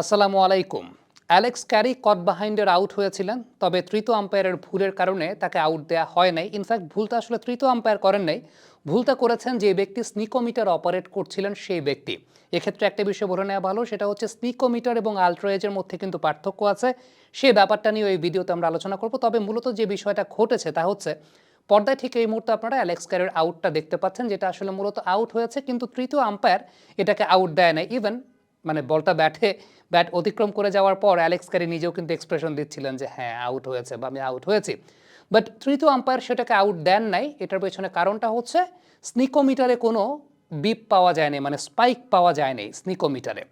আসসালামু আলাইকুম। Alex Carey caught বাহাইন্ডের আউট হয়েছিলেন, তবে তৃতীয় আম্পায়ারের ভুলের কারণে তাকে আউট দেওয়া হয় নাই। ইনফ্যাক্ট, ভুলটা আসলে তৃতীয় আম্পায়ার করেন নাই। ভুলটা করেছেন যে ব্যক্তি স্নিকোমিটার অপারেট করছিলেন সেই ব্যক্তি। এক্ষেত্রে একটা বিষয় বলে নেওয়া ভালো, সেটা হচ্ছে স্নিকোমিটার এবং আলট্রাএজের মধ্যে কিন্তু পার্থক্য আছে। সেই ব্যাপারটা নিয়ে এই ভিডিওতে আমরা আলোচনা করব। তবে মূলত যে বিষয়টা ঘটেছে তা হচ্ছে, পর্দায় ঠিক এই মুহূর্তে আপনারা অ্যালেক্স ক্যারের আউটটা দেখতে পাচ্ছেন, যেটা আসলে মূলত আউট হয়েছে, কিন্তু তৃতীয় আম্পায়ার এটাকে আউট দেয় না ইভেন মানে বলটা ব্যাটে, ব্যাট অতিক্রম করে যাওয়ার পর অ্যালেক্স ক্যারি নিজেও কিন্তু এক্সপ্রেশন দিচ্ছিলেন যে হ্যাঁ আউট হয়েছে বা আমি আউট হয়েছি। বাট তৃতীয় আম্পায়ার সেটাকে আউট দেন নাই। এটার পেছনে কারণটা হচ্ছে স্নিকোমিটারে কোনো বিপ পাওয়া যায়নি মানে স্পাইক পাওয়া যায়নি স্নিকোমিটারে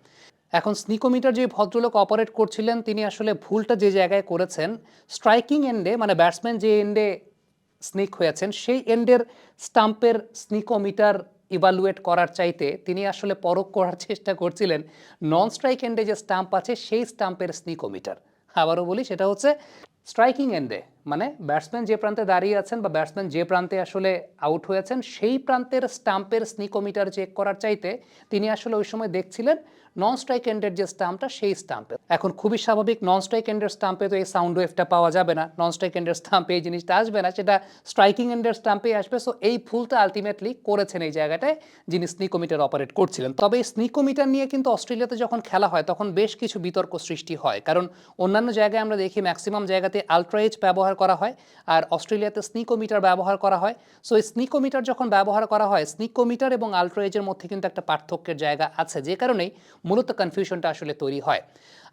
এখন স্নিকোমিটার যে ভদ্রলোক অপারেট করছিলেন, তিনি আসলে ভুলটা যে জায়গায় করেছেন স্ট্রাইকিং এন্ডে মানে ব্যাটসম্যান যে এন্ডে স্নিক হয়েছেন, সেই এন্ডের স্টাম্পের স্নিকোমিটার ইভালুয়েট করার চাইতে তিনি আসলে পরখ করার চেষ্টা করছিলেন। নন স্ট্রাইক এন্ডে যে স্টাম্প আছে, সেই স্টাম্পের স্নিকোমিটার আবারও বলি, সেটা হচ্ছে স্ট্রাইকিং এন্ডে মানে ব্যাটসম্যান যে প্রান্তে দাঁড়িয়ে আছেন বা ব্যাটসম্যান যে প্রান্তে আসলে আউট হয়েছেন, সেই প্রান্তের স্টাম্পের স্নিকোমিটার চেক করার চাইতে তিনি আসলে ওই সময় দেখছিলেন নন স্ট্রাইক এন্ডের যে স্টাম্পটা, সেই স্টাম্পে। এখন খুবই স্বাভাবিক নন স্ট্রাইক এন্ডের স্টাম্পে তো এই সাউন্ড ওয়েভটা পাওয়া যাবে না। নন স্ট্রাইক এন্ডের স্টাম্পে এই জিনিসটা আসবে না, সেটা স্ট্রাইকিং এন্ডের স্টাম্পে আসবে। সো এই ফুলটা আলটিমেটলি করেছেন এই জায়গাটায় যিনি স্নিকোমিটার অপারেট করছিলেন। তবে এই স্নিকোমিটার নিয়ে কিন্তু অস্ট্রেলিয়াতে যখন খেলা হয়, তখন বেশ কিছু বিতর্ক সৃষ্টি হয়। কারণ অন্যান্য জায়গায় আমরা দেখি ম্যাক্সিমাম জায়গাতে আলট্রাএজ ব্যবহার করা হয়। আর অস্ট্রেলিয়াতে স্নিকোমিটার ব্যবহার করা হয়। সো এই স্নিকোমিটার যখন ব্যবহার করা হয়, স্নিকোমিটার এবং আলট্রোয়েজের মধ্যে কিন্তু একটা পার্থক্যের জায়গা আছে, যে কারণেই মূলত কনফিউশনটা আসলে তৈরি হয়।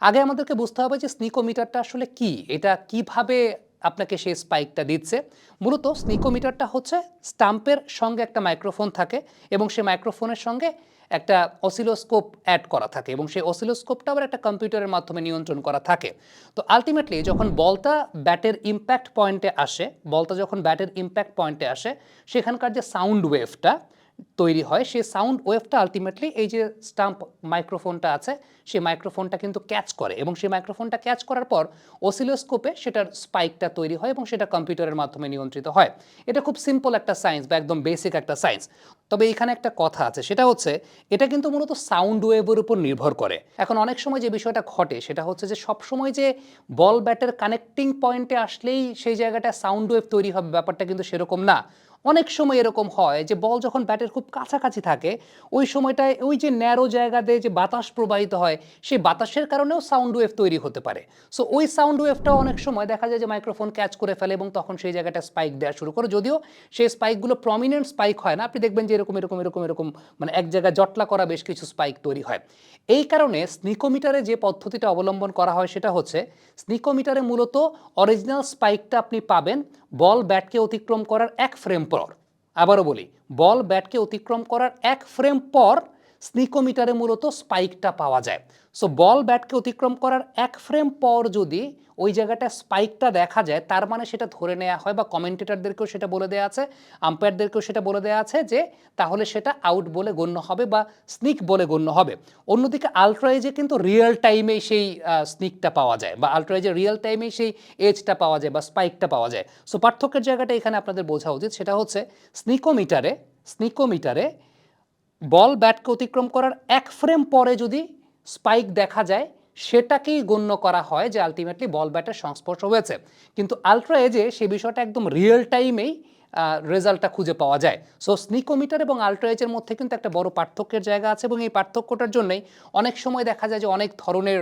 আগে আমাদেরকে বুঝতে হবে যে স্নিকোমিটারটা আসলে কি? এটা কীভাবে আপনাকে সেই স্পাইকটা দিচ্ছে। মূলত স্নিকোমিটারটা হচ্ছে স্টাম্পের সঙ্গে একটা মাইক্রোফোন থাকে এবং সেই মাইক্রোফোনের সঙ্গে একটা অসিলোস্কোপ অ্যাড করা থাকে এবং সেই অসিলোস্কোপটা আবার একটা কম্পিউটারের মাধ্যমে নিয়ন্ত্রণ করা থাকে। তো আলটিমেটলি যখন বলটা ব্যাটের ইম্প্যাক্ট পয়েন্টে আসে, বলটা যখন ব্যাটের ইম্প্যাক্ট পয়েন্টে আসে, সেখানকার যে সাউন্ড ওয়েভটা তৈরি হয়, সেই সাউন্ড ওয়েভটা আলটিমেটলি এই যে স্টাম্প মাইক্রোফোনটা আছে, সেই মাইক্রোফোনটা কিন্তু ক্যাচ করে এবং সেই মাইক্রোফোনটা ক্যাচ করার পর ওসিলোস্কোপে সেটার স্পাইকটা তৈরি হয় এবং সেটা কম্পিউটারের মাধ্যমে নিয়ন্ত্রিত হয়। এটা খুব সিম্পল একটা সায়েন্স বা একদম বেসিক একটা সায়েন্স তবে এখানে একটা কথা আছে, সেটা হচ্ছে এটা কিন্তু মূলত সাউন্ড ওয়েভের উপর নির্ভর করে। এখন অনেক সময় যে বিষয়টা ঘটে, সেটা হচ্ছে যে সব সময় যে বল ব্যাটের কানেক্টিং পয়েন্টে আসলেই সেই জায়গাটা সাউন্ড ওয়েভ তৈরি হবে, ব্যাপারটা কিন্তু সেরকম না। অনেক সময় এরকম হয় যে বল যখন ব্যাটের খুব কাছাকাছি থাকে, ওই সময়টায় ওই যে ন্যারো জায়গা দিয়ে যে বাতাস প্রবাহিত হয় সেই বাতাসের কারণেও সাউন্ড ওয়েভ তৈরি হতে পারে। সো ওই সাউন্ড ওয়েভটাও অনেক সময় দেখা যায় যে মাইক্রোফোন ক্যাচ করে ফেলে এবং তখন সেই জায়গাটা স্পাইক দেওয়া শুরু করে। যদিও সেই স্পাইকগুলো প্রমিনেন্ট স্পাইক হয় না, আপনি দেখবেন যে এরকম এরকম এরকম এরকম মানে এক জায়গায় জটলা করা বেশ কিছু স্পাইক তৈরি হয়। এই কারণে স্নিকোমিটারে যে পদ্ধতিটা অবলম্বন করা হয় সেটা হচ্ছে, স্নিকোমিটারে মূলত অরিজিনাল স্পাইকটা আপনি পাবেন বল ব্যাটকে অতিক্রম করার এক ফ্রেম পর। আবারও বলি, বল ব্যাটকে অতিক্রম করার এক ফ্রেম পর স্নিকোমিটারে মূলত স্পাইকটা পাওয়া যায়। সো বল ব্যাটকে অতিক্রম করার এক ফ্রেম পর যদি ওই জায়গাটা স্পাইকটা দেখা যায়, তার মানে সেটা ধরে নেওয়া হয় বা কমেন্টেটারদেরকেও সেটা বলে দেওয়া আছে, আম্পায়ারদেরকেও সেটা বলে দেওয়া আছে যে তাহলে সেটা আউট বলে গণ্য হবে বা স্নিক বলে গণ্য হবে। অন্যদিকে আলট্রাইজে কিন্তু রিয়েল টাইমেই সেই স্নিকটা পাওয়া যায় বা আলট্রাইজে রিয়েল টাইমেই সেই এজটা পাওয়া যায় বা স্পাইকটা পাওয়া যায়। সো পার্থক্যের জায়গাটা এখানে আপনাদের বোঝা উচিত। সেটা হচ্ছে স্নিকোমিটারে স্নিকোমিটারে বল ব্যাটকে অতিক্রম করার এক ফ্রেম পরে যদি স্পাইক দেখা যায়, সেটাকেই গণ্য করা হয় যে আলটিমেটলি বল ব্যাটের সংস্পর্শ হয়েছে। কিন্তু আলট্রা এজে সে বিষয়টা একদম রিয়েল টাইমেই রেজাল্টটা খুঁজে পাওয়া যায়। সো স্নিকোমিটার এবং আলট্রা এজের মধ্যে কিন্তু একটা বড় পার্থক্যের জায়গা আছে এবং এই পার্থক্যটার জন্যই অনেক সময় দেখা যায় যে অনেক ধরনের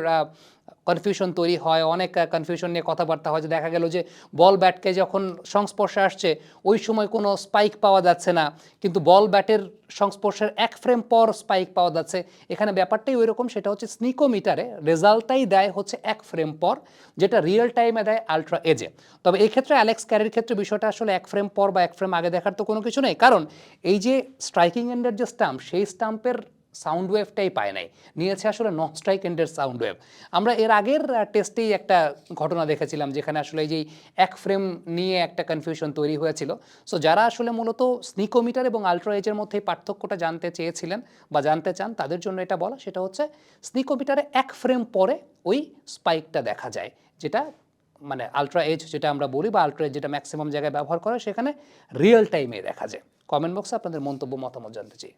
কনফিউশন তৈরি হয়, অনেক কনফিউশন নিয়ে কথাবার্তা হয়। যে দেখা গেল যে বল ব্যাটকে যখন সংস্পর্শে আসছে, ওই সময় কোনো স্পাইক পাওয়া যাচ্ছে না। কিন্তু বল ব্যাটের সংস্পর্শের এক ফ্রেম পর স্পাইক পাওয়া যাচ্ছে। এখানে ব্যাপারটাই ওই রকম সেটা হচ্ছে স্নিকোমিটারে রেজাল্টটাই দেয় হচ্ছে এক ফ্রেম পর, যেটা রিয়েল টাইমে দেয় আলট্রা এজে তবে এই ক্ষেত্রে অ্যালেক্স ক্যারির ক্ষেত্রে বিষয়টা আসলে এক ফ্রেম পর বা এক ফ্রেম আগে দেখার তো কোনো কিছু নেই। কারণ এই যে স্ট্রাইকিং এন্ডের যে স্টাম্প সেই স্টাম্পের সাউন্ড ওয়েভটাই পায় নাই। নিয়েছে আসলে নন স্ট্রাইক এন্ডের সাউন্ড ওয়েভ আমরা এর আগের টেস্টেই একটা ঘটনা দেখেছিলাম, যেখানে আসলে এই যে এক ফ্রেম নিয়ে একটা কনফিউশন তৈরি হয়েছিল। সো যারা আসলে মূলত স্নিকোমিটার এবং আলট্রা এজের মধ্যে পার্থক্যটা জানতে চেয়েছিলেন বা জানতে চান, তাদের জন্য এটা বলা, সেটা হচ্ছে স্নিকোমিটারে এক ফ্রেম পরে ওই স্পাইকটা দেখা যায়, যেটা মানে আলট্রা এজ যেটা আমরা বলি বা আলট্রা এজ যেটা ম্যাক্সিমাম জায়গায় ব্যবহার করে, সেখানে রিয়েল টাইমে দেখা যায়। কমেন্ট বক্সে আপনাদের মন্তব্য, মতামত জানতে চাই।